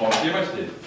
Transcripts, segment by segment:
Montmorencier-Westdale.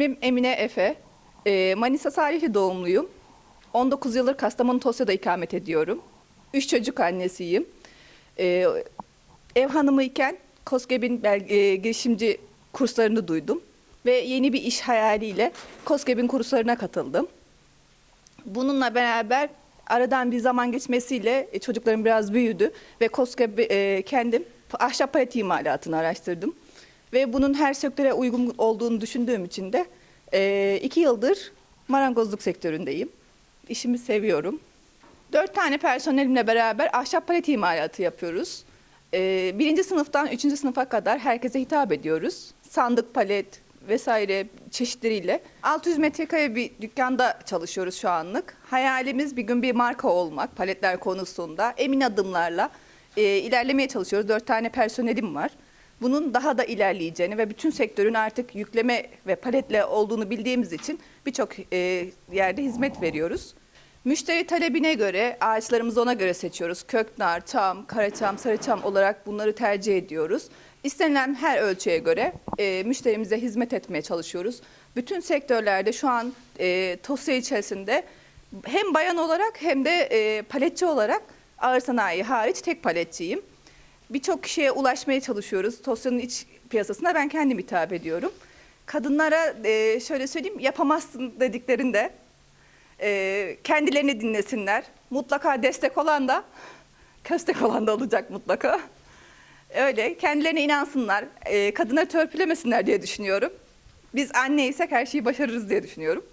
İsmim Emine Efe. Ee, Manisa Salihli doğumluyum. 19 yıldır Kastamonu Tosya'da ikamet ediyorum. Üç çocuk annesiyim. Ee, ev KOSGEB'in bel- e, girişimci kurslarını duydum. Ve yeni bir iş hayaliyle KOSGEB'in kurslarına katıldım. Bununla beraber aradan bir zaman geçmesiyle e, çocuklarım biraz büyüdü ve KOSGEB e, kendim ahşap palet imalatını araştırdım. Ve bunun her sektöre uygun olduğunu düşündüğüm için de e, iki yıldır marangozluk sektöründeyim. İşimi seviyorum. Dört tane personelimle beraber ahşap palet imalatı yapıyoruz. E, birinci sınıftan üçüncü sınıfa kadar herkese hitap ediyoruz. Sandık palet vesaire çeşitleriyle. 600 metrekare bir dükkanda çalışıyoruz şu anlık. Hayalimiz bir gün bir marka olmak paletler konusunda. Emin adımlarla e, ilerlemeye çalışıyoruz. Dört tane personelim var. Bunun daha da ilerleyeceğini ve bütün sektörün artık yükleme ve paletle olduğunu bildiğimiz için birçok e, yerde hizmet veriyoruz. Müşteri talebine göre ağaçlarımızı ona göre seçiyoruz. Köknar, çam, karaçam, sarıçam olarak bunları tercih ediyoruz. İstenilen her ölçüye göre e, müşterimize hizmet etmeye çalışıyoruz. Bütün sektörlerde şu an e, Tosya içerisinde hem bayan olarak hem de e, paletçi olarak ağır sanayi hariç tek paletçiyim. Birçok kişiye ulaşmaya çalışıyoruz. Tosya'nın iç piyasasına ben kendim hitap ediyorum. Kadınlara e, şöyle söyleyeyim yapamazsın dediklerinde e, kendilerini dinlesinler. Mutlaka destek olan da köstek olan da olacak mutlaka. Öyle kendilerine inansınlar. E, kadınları törpülemesinler diye düşünüyorum. Biz anneysek her şeyi başarırız diye düşünüyorum.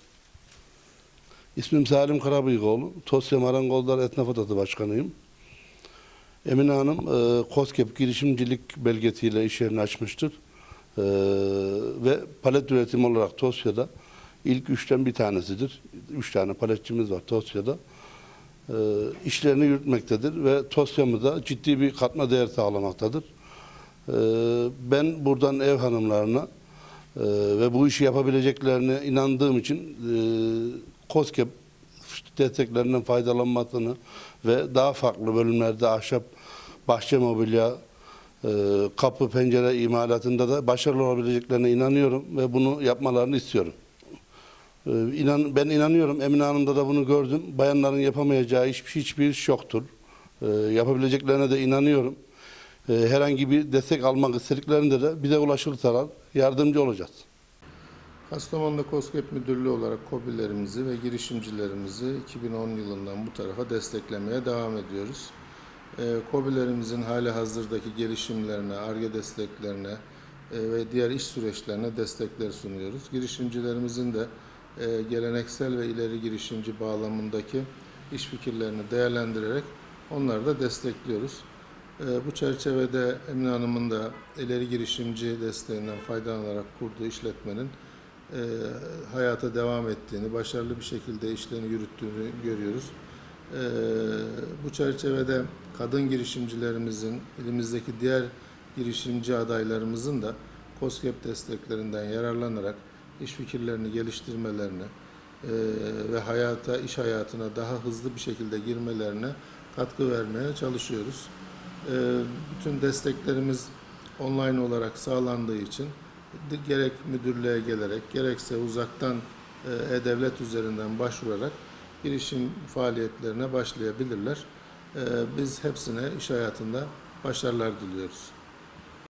İsmim Salim Karabıyıkoğlu. Tosya Marangozlar Esnaf Odası Başkanıyım. Emine Hanım e, KOSGEB girişimcilik belgesiyle iş yerini açmıştır. E, ve palet üretimi olarak Tosya'da ilk üçten bir tanesidir. Üç tane paletçimiz var Tosya'da. E, işlerini yürütmektedir ve Tosya'mıza ciddi bir katma değer sağlamaktadır. E, ben buradan ev hanımlarına e, ve bu işi yapabileceklerine inandığım için e, KOSGEB desteklerinden faydalanmasını ve daha farklı bölümlerde ahşap, bahçe mobilya, e, kapı, pencere imalatında da başarılı olabileceklerine inanıyorum ve bunu yapmalarını istiyorum. E, ben inanıyorum, Emine Hanım'da da bunu gördüm. Bayanların yapamayacağı hiçbir, hiçbir iş yoktur. E, yapabileceklerine de inanıyorum. E, herhangi bir destek almak istediklerinde de bize ulaşırsalar yardımcı olacağız. Kastamonu'da KOSGEB Müdürlüğü olarak KOBİ'lerimizi ve girişimcilerimizi 2010 yılından bu tarafa desteklemeye devam ediyoruz. Ee, KOBİ'lerimizin hali hazırdaki gelişimlerine, ARGE desteklerine e, ve diğer iş süreçlerine destekler sunuyoruz. Girişimcilerimizin de e, geleneksel ve ileri girişimci bağlamındaki iş fikirlerini değerlendirerek onları da destekliyoruz. Ee, Bu çerçevede Emine Hanım'ın da ileri girişimci desteğinden faydalanarak kurduğu işletmenin e, hayata devam ettiğini, başarılı bir şekilde işlerini yürüttüğünü görüyoruz. E, bu çerçevede kadın girişimcilerimizin, elimizdeki diğer girişimci adaylarımızın da KOSGEB desteklerinden yararlanarak iş fikirlerini geliştirmelerini e, ve hayata, iş hayatına daha hızlı bir şekilde girmelerine katkı vermeye çalışıyoruz. E, bütün desteklerimiz online olarak sağlandığı için gerek müdürlüğe gelerek gerekse uzaktan e, e-devlet üzerinden başvurarak girişim faaliyetlerine başlayabilirler. E, Biz hepsine iş hayatında başarılar diliyoruz.